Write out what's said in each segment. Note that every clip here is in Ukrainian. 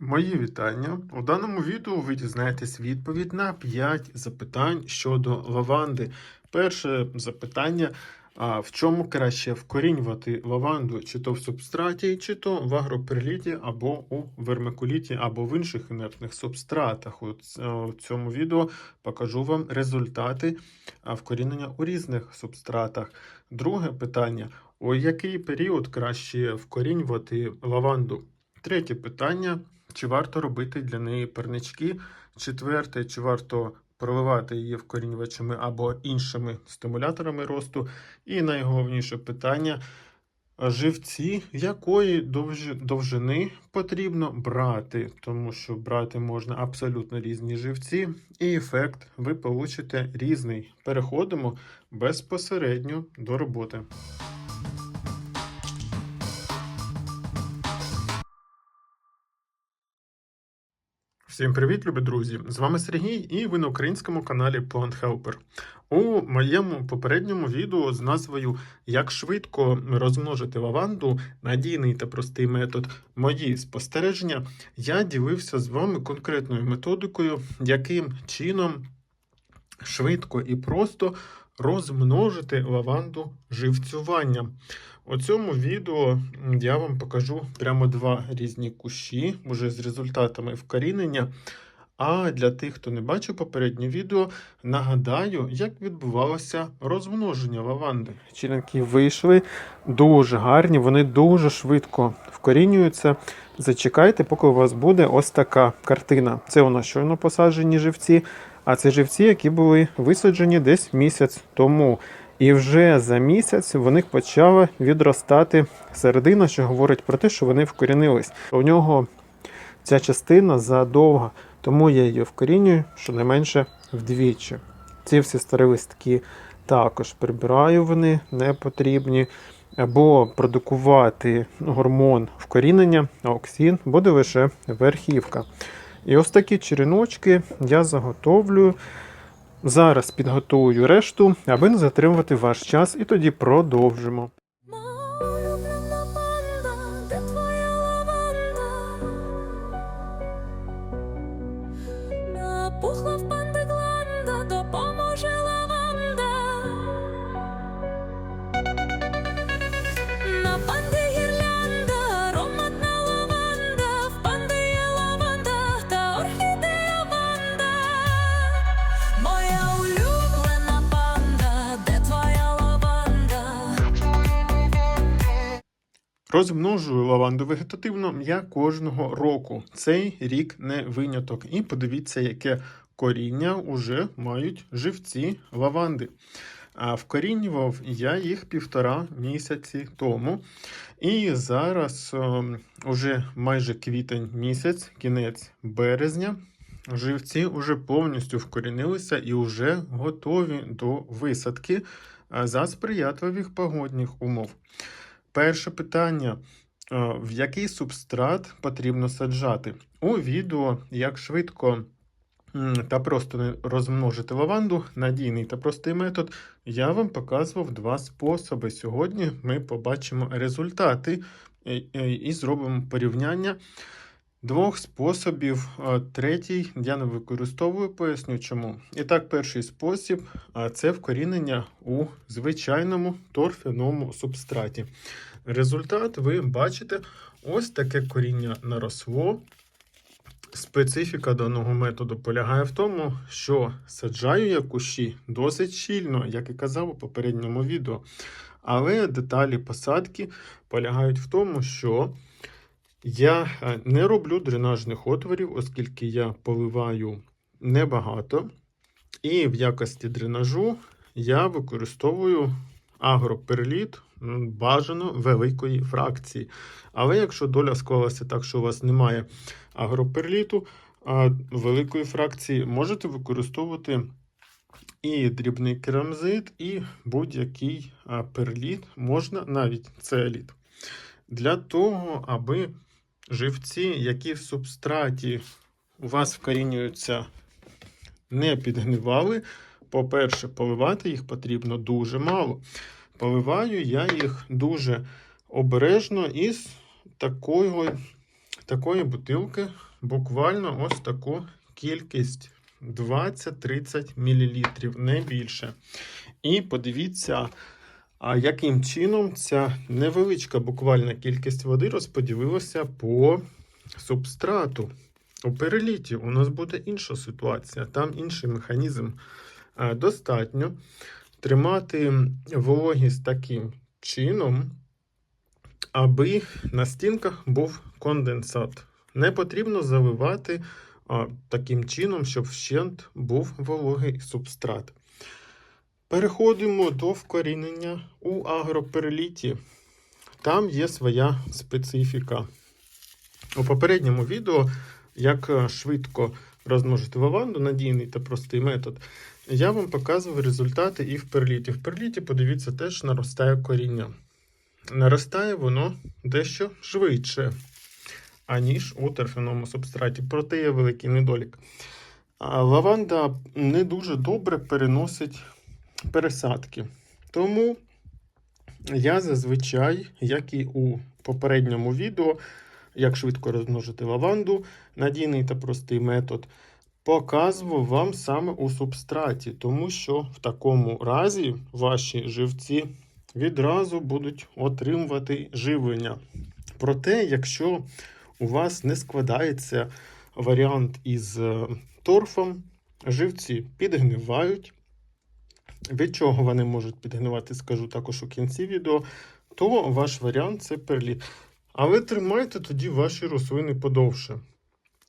Мої вітання. У даному відео ви дізнаєтесь відповідь на 5 запитань щодо лаванди. Перше запитання: а в чому краще вкорінювати лаванду, чи то в субстраті, чи то в агроперліті, або у вермикуліті, або в інших інертних субстратах. У цьому відео покажу вам результати вкорінення у різних субстратах. Друге питання: у який період краще вкорінювати лаванду? Третє питання: чи варто робити для неї парнички? Четверте, чи варто проливати її вкорінювачами або іншими стимуляторами росту? І найголовніше питання: живці якої довжи- довжини потрібно брати, тому що брати можна абсолютно різні живці, і ефект ви получите різний. Переходимо безпосередньо до роботи. Всім привіт, любі друзі! З вами Сергій, і ви на українському каналі Plant Helper. У моєму попередньому відео з назвою Як швидко розмножити лаванду, надійний та простий метод мої спостереження, я ділився з вами конкретною методикою, яким чином швидко і просто розмножити лаванду живцюванням. У цьому відео я вам покажу прямо два різні кущі, уже з результатами вкорінення. А для тих, хто не бачив попереднє відео, нагадаю, як відбувалося розмноження лаванди. Чинки вийшли дуже гарні, вони дуже швидко вкорінюються. Зачекайте, поки у вас буде ось така картина. Це у нас щойно посаджені живці, а це живці, які були висаджені десь місяць тому. І вже за місяць в них почала відростати середина, що говорить про те, що вони вкорінились. У нього ця частина задовга, тому я її вкорінюю щонайменше вдвічі. Ці всі старі листки також прибираю, вони не потрібні. Або продукувати гормон вкорінення, ауксин, буде лише верхівка. І ось такі череночки я заготовлюю. Зараз підготую решту, аби не затримувати ваш час, і тоді продовжимо. Розмножую лаванду вегетативно я кожного року. Цей рік не виняток. І подивіться, яке коріння уже мають живці лаванди. А вкорінював я їх півтора місяці тому. І зараз ем, уже майже квітень місяць, кінець березня. Живці вже повністю вкорінилися і вже готові до висадки за сприятливих погодних умов. Перше питання: Е, в який субстрат потрібно саджати? У відео як швидко та просто розмножити лаванду, надійний та простий метод, я вам показував два способи. Сьогодні ми побачимо результати е, е, і зробимо порівняння двох способів. Е, Третій я не використовую, поясню чому. І так, перший спосіб це вкорінення у звичайному торфяному субстраті. Результат ви бачите, ось таке коріння наросло. Специфіка даного методу полягає в тому, що саджаю я кущі досить щільно, як і казав у попередньому відео. Але деталі посадки полягають в тому, що я е, не роблю дренажних отворів, оскільки я поливаю небагато. І в якості дренажу я використовую агроперліт бажано великої фракції. Але якщо доля склалася так, що у вас немає агроперліту великої фракції, можете використовувати і дрібний керамзит, і будь-який перліт, можна навіть цеоліт. Для того, аби живці, які в субстраті у вас вкорінюються, не підгнивали, по-перше, поливати їх потрібно дуже мало. Поливаю я їх дуже обережно із такою такої бутилки буквально ось таку кількість 20-30 мл, не більше. І подивіться, а яким чином ця невеличка буквальна кількість води розподілилася по субстрату. У переліті у нас буде інша ситуація, там інший механізм. Е, Достатньо тримати вологість таким чином, аби на стінках був конденсат. Не потрібно заливати таким чином, щоб вщент був вологий субстрат. Переходимо до вкорінення у агропереліті. Там є своя специфіка. У попередньому відео, як е, швидко розмножити лаванду, надійний та простий метод, я вам показував результати і в перліті. В перліті, подивіться, теж наростає коріння. Наростає воно дещо швидше, аніж у торфяному субстраті. Проте є великий недолік. Лаванда не дуже добре переносить пересадки. Тому я зазвичай, як і у попередньому відео, як швидко розмножити лаванду, надійний та простий метод, показував вам саме у субстраті, тому що в такому разі ваші живці відразу будуть отримувати живлення. Проте, якщо у вас не складається варіант із е, торфом, живці підгнивають. Від чого вони можуть підгнивати, скажу також у кінці відео, то ваш варіант це перліт. Але тримайте тоді ваші рослини подовше.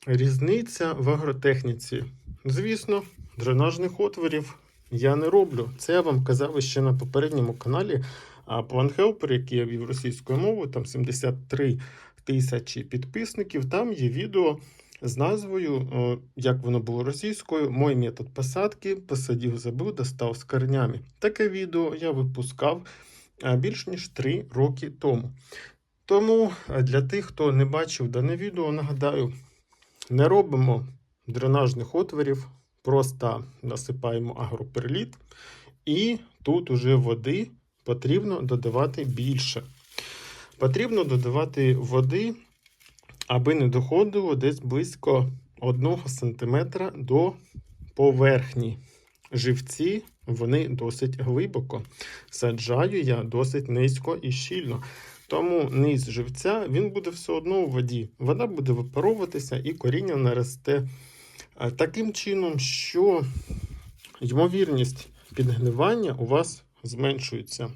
Різниця в агротехніці. Звісно, дренажних отворів я не роблю. Це я вам казав ще на попередньому каналі а, Helper, який я вів російською мовою, там 73 тисячі підписників. Там є відео з назвою, е, як воно було російською, Мой метод посадки, посадив, забив, достав з корнями. Таке відео я випускав е, більш ніж 3 роки тому. Тому е, для тих, хто не бачив дане відео, нагадаю, не робимо дренажних отворів, просто насипаємо агроперліт, і тут уже води потрібно додавати більше. Потрібно додавати води, аби не доходило десь близько 1 см до поверхні. Живці вони досить глибоко. Саджаю я досить низько і щільно. Тому низ живця він буде все одно у воді. Вода буде випаровуватися і коріння наросте таким чином, що ймовірність підгнивання у вас зменшується.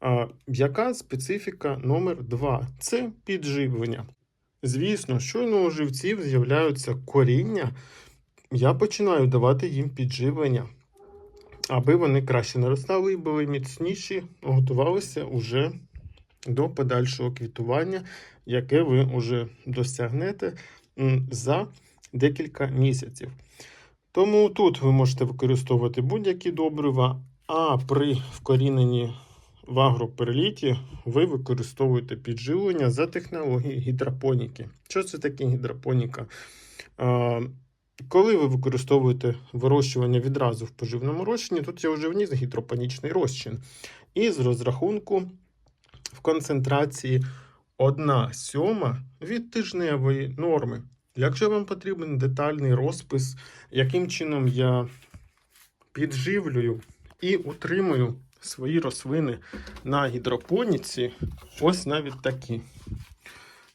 А, яка специфіка номер 2? Це підживлення. Звісно, щойно у живців з'являються коріння, я починаю давати їм підживлення, аби вони краще наростали і були міцніші, готувалися уже до подальшого квітування, яке ви вже досягнете за декілька місяців. Тому тут ви можете використовувати будь-які добрива, а при вкоріненні в агроперліті ви використовуєте підживлення за технологією гідропоніки. Що це таке гідропоніка? Коли ви використовуєте вирощування відразу в поживному розчині, тут я вже вніс гідропонічний розчин. І з розрахунку в концентрації 1 сьома від тижневої норми. Якщо вам потрібен детальний розпис, яким чином я підживлюю і утримую свої рослини на гідропоніці, ось навіть такі.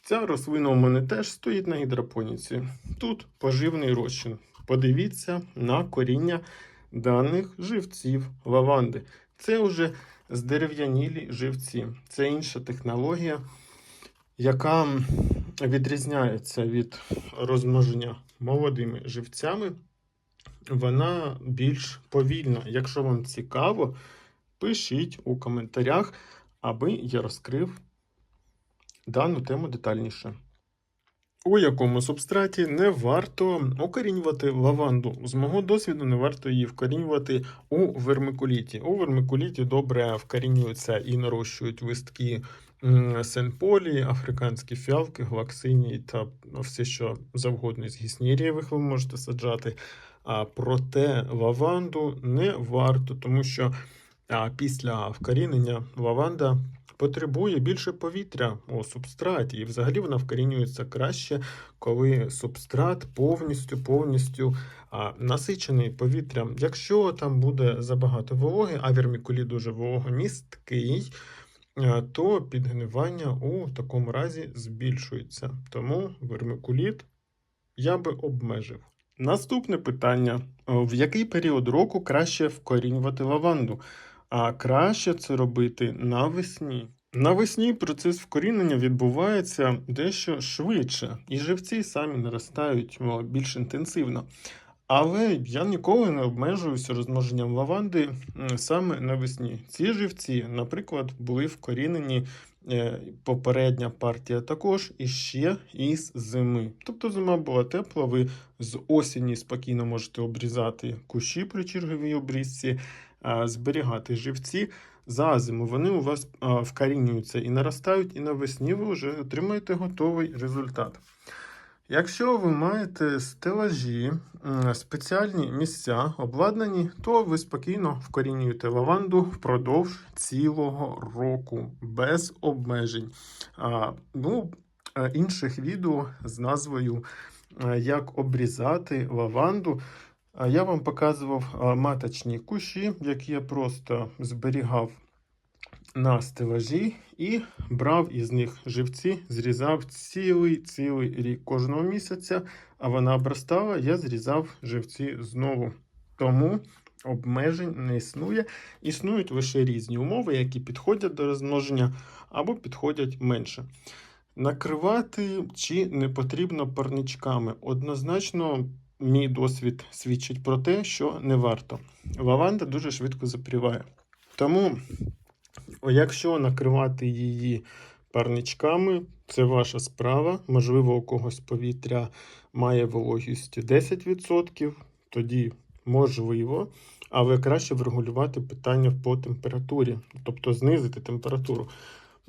Ця рослина у мене теж стоїть на гідропоніці. Тут поживний розчин. Подивіться на коріння даних живців лаванди. Це вже здерев'янілі живці. Це інша технологія, яка відрізняється від розмноження молодими живцями. Вона більш повільна. Якщо вам цікаво, пишіть у коментарях, аби я розкрив дану тему детальніше. У якому субстраті не варто укорінювати лаванду. З мого досвіду не варто її вкорінювати у вермикуліті. У вермикуліті добре вкорінюються і нарощують листки сенполі, африканські фіалки, глаксині та все, що завгодно з гіснірієвих ви можете саджати. А проте лаванду не варто, тому що а, після вкорінення лаванда потребує більше повітря у субстраті, і взагалі вона вкорінюється краще, коли субстрат повністю повністю насичений повітрям. Якщо там буде забагато вологи, а вірмікуліт дуже вологомісткий, то підгнивання у такому разі збільшується. Тому вермикуліт я би обмежив. Наступне питання: в який період року краще вкорінювати лаванду? А краще це робити навесні. Навесні процес вкорінення відбувається дещо швидше, і живці самі наростають більш інтенсивно. Але я ніколи не обмежуюся розмноженням лаванди саме навесні. Ці живці, наприклад, були вкорінені е, попередня партія також і ще із зими. Тобто зима була тепла, ви з осені спокійно можете обрізати кущі при черговій обрізці, зберігати живці. За зиму вони у вас вкорінюються і наростають, і навесні ви вже отримаєте готовий результат. Якщо ви маєте стелажі, спеціальні місця обладнані, то ви спокійно вкорінюєте лаванду впродовж цілого року без обмежень. А, ну, е, інших відео з назвою е, Як обрізати лаванду. Я вам показував маточні кущі, які я просто зберігав на стелажі і брав із них живці, зрізав цілий цілий рік кожного місяця, а вона обростала, я зрізав живці знову. Тому обмежень не існує. Існують лише різні умови, які підходять до розмноження або підходять менше. Накривати чи не потрібно парничками. Однозначно, мій досвід свідчить про те, що не варто. Лаванда дуже швидко запріває. Тому, якщо накривати її парничками, це ваша справа. Можливо, у когось повітря має вологість 10%, тоді можливо, але краще врегулювати питання по температурі, тобто знизити температуру.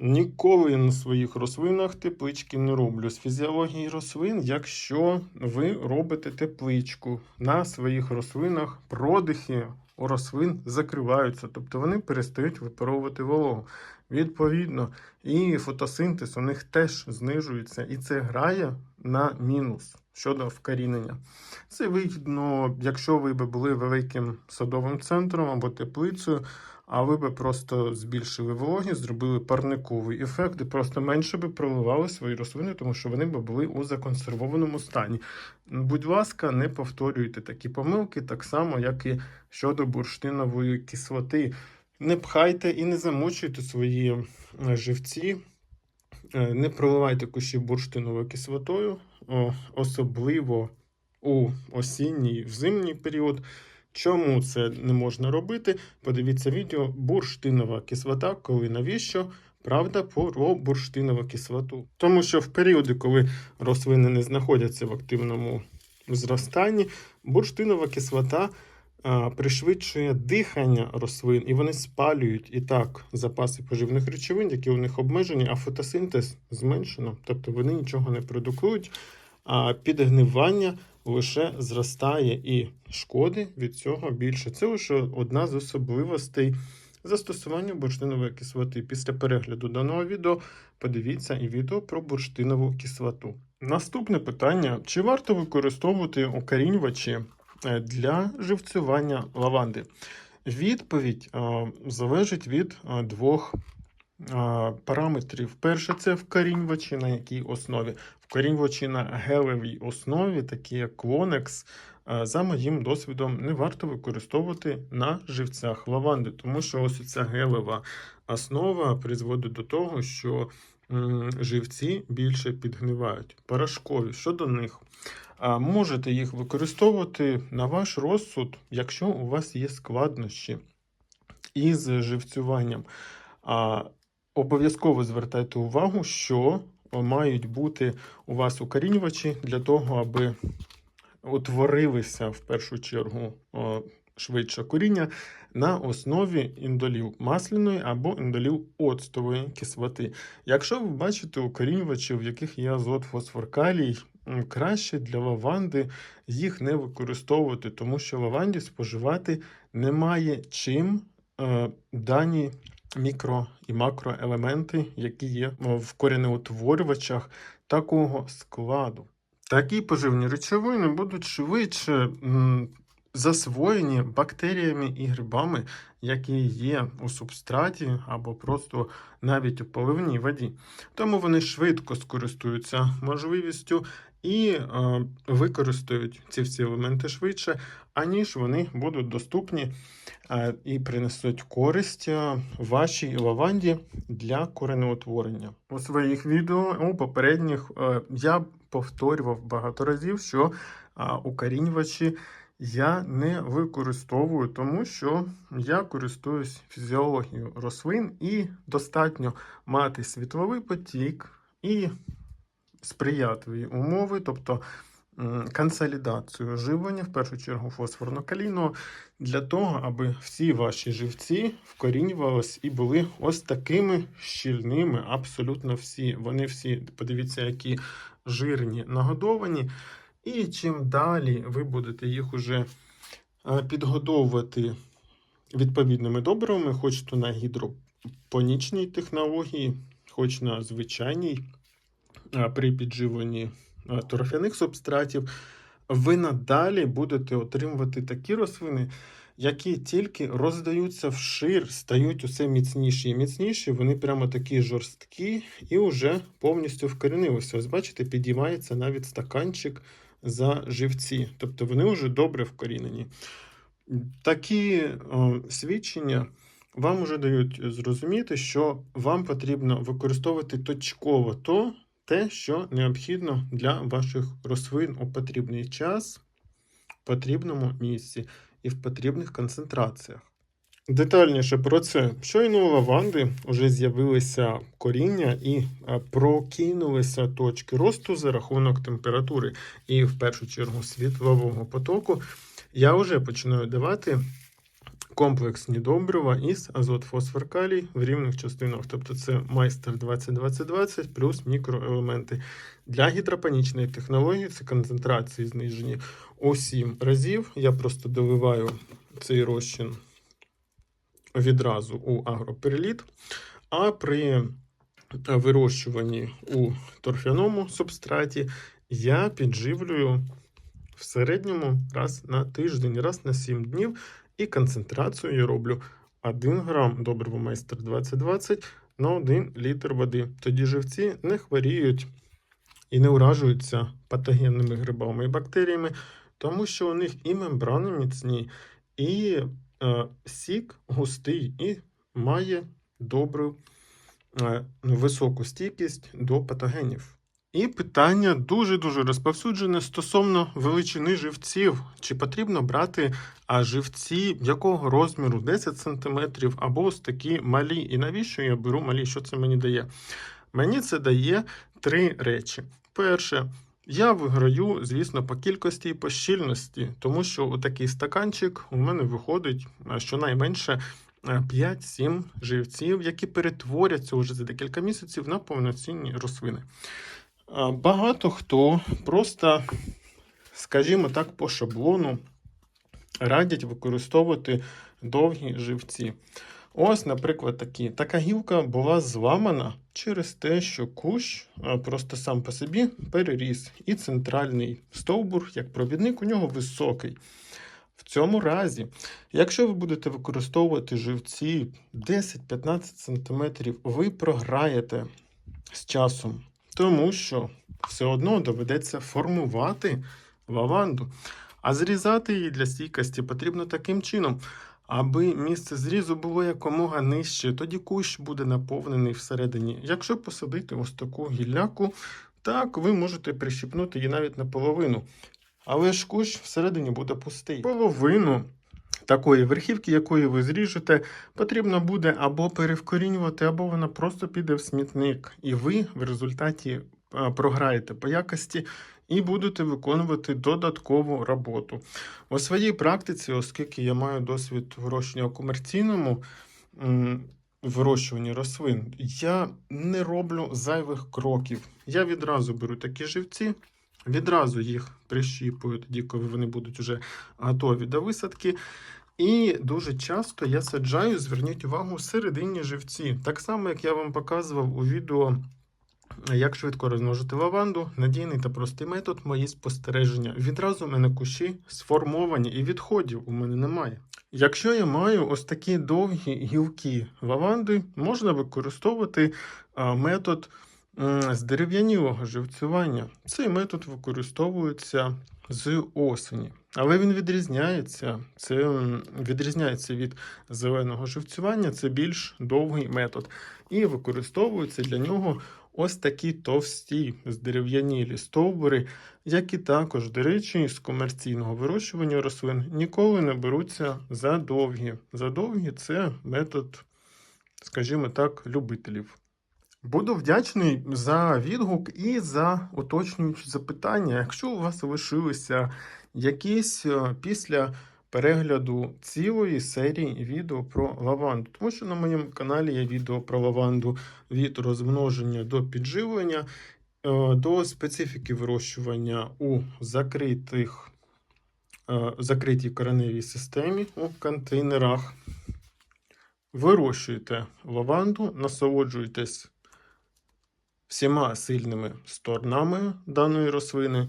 Ніколи на своїх рослинах теплички не роблю. З фізіології рослин, якщо ви робите тепличку на своїх рослинах, продихи у рослин закриваються, тобто вони перестають випаровувати вологу. Відповідно, і фотосинтез у них теж знижується, і це грає на мінус щодо вкорінення. Це вигідно, якщо ви би були великим садовим центром або теплицею, а ви би просто збільшили вологість, зробили парниковий ефект і просто менше би проливали свої рослини, тому що вони би були у законсервованому стані. Будь ласка, не повторюйте такі помилки, так само, як і щодо бурштинової кислоти. Не пхайте і не замочуйте свої е, живці, Е, не проливайте кущі бурштиновою кислотою, особливо у осінній в зимній період. Чому це не можна робити? Подивіться відео бурштинова кислота, коли навіщо? Правда про бурштинову кислоту. Тому що в періоди, коли рослини не знаходяться в активному зростанні, бурштинова кислота а, пришвидшує дихання рослин, і вони спалюють і так запаси поживних речовин, які у них обмежені, а фотосинтез зменшено. Тобто вони нічого не продукують, а підгнивання лише зростає і шкоди від цього більше. Це лише одна з особливостей застосування бурштинової кислоти. Після перегляду даного відео подивіться і відео про бурштинову кислоту. Наступне питання: чи варто використовувати укорінювачі е, для живцювання лаванди? Відповідь е, залежить від е, двох параметрів. Перше, це вкорінювачі на якій основі. Вкорінювачі на гелевій основі, такі як Клонекс, е, за моїм досвідом, не варто використовувати на живцях лаванди, тому що ось ця гелева основа призводить до того, що живці більше підгнивають. Порошкові щодо них. Можете їх використовувати на ваш розсуд, якщо у вас є складнощі із живцюванням. Обов'язково звертайте увагу, що мають бути у вас укорінювачі для того, аби утворилися в першу чергу швидше коріння на основі індолів масляної або індолів оцтової кислоти. Якщо ви бачите укорінювачі, в яких є азот, фосфор, калій, краще для лаванди їх не використовувати, тому що лаванді споживати немає чим е, дані мікро і макроелементи, які є в коренеутворювачах такого складу. Такі поживні речовини будуть швидше засвоєні бактеріями і грибами, які є у субстраті або просто навіть у поливній воді. Тому вони швидко скористуються можливістю і е, використають ці всі елементи швидше, аніж вони будуть доступні е, і принесуть користь е, вашій лаванді для коренеутворення. У своїх відео у попередніх е, я повторював багато разів, що укорінювачі я не використовую, тому що я користуюсь фізіологією рослин і достатньо мати світловий потік і сприятливі умови, тобто консолідацію живлення, в першу чергу фосфорно-калійного, для того, аби всі ваші живці вкорінювалися і були ось такими щільними, абсолютно всі. Вони всі, подивіться, які жирні нагодовані. І чим далі ви будете їх уже е, підгодовувати відповідними добривами, хоч то на гідропонічній технології, хоч на звичайній е, при підживленні торфяних субстратів, ви надалі будете отримувати такі рослини, які тільки роздаються вшир, стають усе міцніші і міцніші. Вони прямо такі жорсткі і вже повністю вкорінилися. Ось бачите, підіймається навіть стаканчик за живці. Тобто вони вже добре вкорінені. Такі о, свідчення вам вже дають зрозуміти, що вам потрібно використовувати точково то, те, що необхідно для ваших рослин у потрібний час, в потрібному місці і в потрібних концентраціях. Детальніше про це, щойно у лаванди вже з'явилися коріння і е, прокинулися точки росту за рахунок температури і, в першу чергу, світлового потоку. Я вже починаю давати комплексні добрива із азот, фосфор, калій в рівних частинах. Тобто це майстер 20-20-20 плюс мікроелементи. Для гідропонічної технології це концентрації знижені у 7 разів. Я просто доливаю цей розчин відразу у агропереліт, а при вирощуванні у торфяному субстраті я підживлюю в середньому раз на тиждень, раз на 7 днів, і концентрацію я роблю 1 грам добрива майстер 2020 на 1 літр води. Тоді живці не хворіють і не уражуються патогенними грибами і бактеріями, тому що у них і мембрани міцні, і е, сік густий і має добру е, високу стійкість до патогенів. І питання дуже-дуже розповсюджене стосовно величини живців. Чи потрібно брати а, живці якого розміру 10 см або ось такі малі. І навіщо я беру малі? Що це мені дає? Мені це дає три речі. Перше, я виграю, звісно, по кількості і по щільності, тому що у такий стаканчик у мене виходить щонайменше 5-7 живців, які перетворяться уже за декілька місяців на повноцінні рослини. Багато хто просто, скажімо так, по шаблону радять використовувати довгі живці. Ось, наприклад, такі. Така гілка була зламана через те, що кущ просто сам по собі переріс. І центральний стовбур, як провідник, у нього високий. В цьому разі, якщо ви будете використовувати живці 10-15 см, ви програєте з часом, тому що все одно доведеться формувати лаванду. А зрізати її для стійкості потрібно таким чином, аби місце зрізу було якомога нижче, тоді кущ буде наповнений всередині. Якщо посадити ось таку гілляку, так ви можете прищіпнути її навіть наполовину. Але ж кущ всередині буде пустий. Половину такої верхівки, якої ви зріжете, потрібно буде або перевкорінювати, або вона просто піде в смітник. І ви в результаті програєте по якості і будете виконувати додаткову роботу. У своїй практиці, оскільки я маю досвід вирощення у комерційному вирощуванні рослин, я не роблю зайвих кроків. Я відразу беру такі живці, відразу їх прищіпую тоді, коли вони будуть вже готові до висадки. І дуже часто я саджаю, зверніть увагу, серединні живці. Так само, як я вам показував у відео, як швидко розмножити лаванду, надійний та простий метод, мої спостереження. Відразу в мене кущі сформовані і відходів у мене немає. Якщо я маю ось такі довгі гілки лаванди, можна використовувати метод здерев'янілого живцювання. Цей метод використовується з осені. Але він відрізняється. Це відрізняється від зеленого живцювання, це більш довгий метод. І використовуються для нього ось такі товсті здерев'янілі стовбури, які також, до речі, з комерційного вирощування рослин ніколи не беруться за довгі. За довгі це метод, скажімо так, любителів. Буду вдячний за відгук і за уточнюючі запитання. Якщо у вас лишилися якісь е, після перегляду цілої серії відео про лаванду, тому що на моєму каналі є відео про лаванду від розмноження до підживлення, е, до специфіки вирощування у закритих, е, закритій кореневій системі у контейнерах. Вирощуйте лаванду, насолоджуйтесь всіма сильними сторонами даної рослини.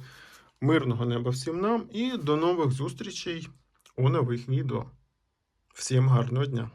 Мирного неба всім нам і до нових зустрічей у нових відео. Всім гарного дня!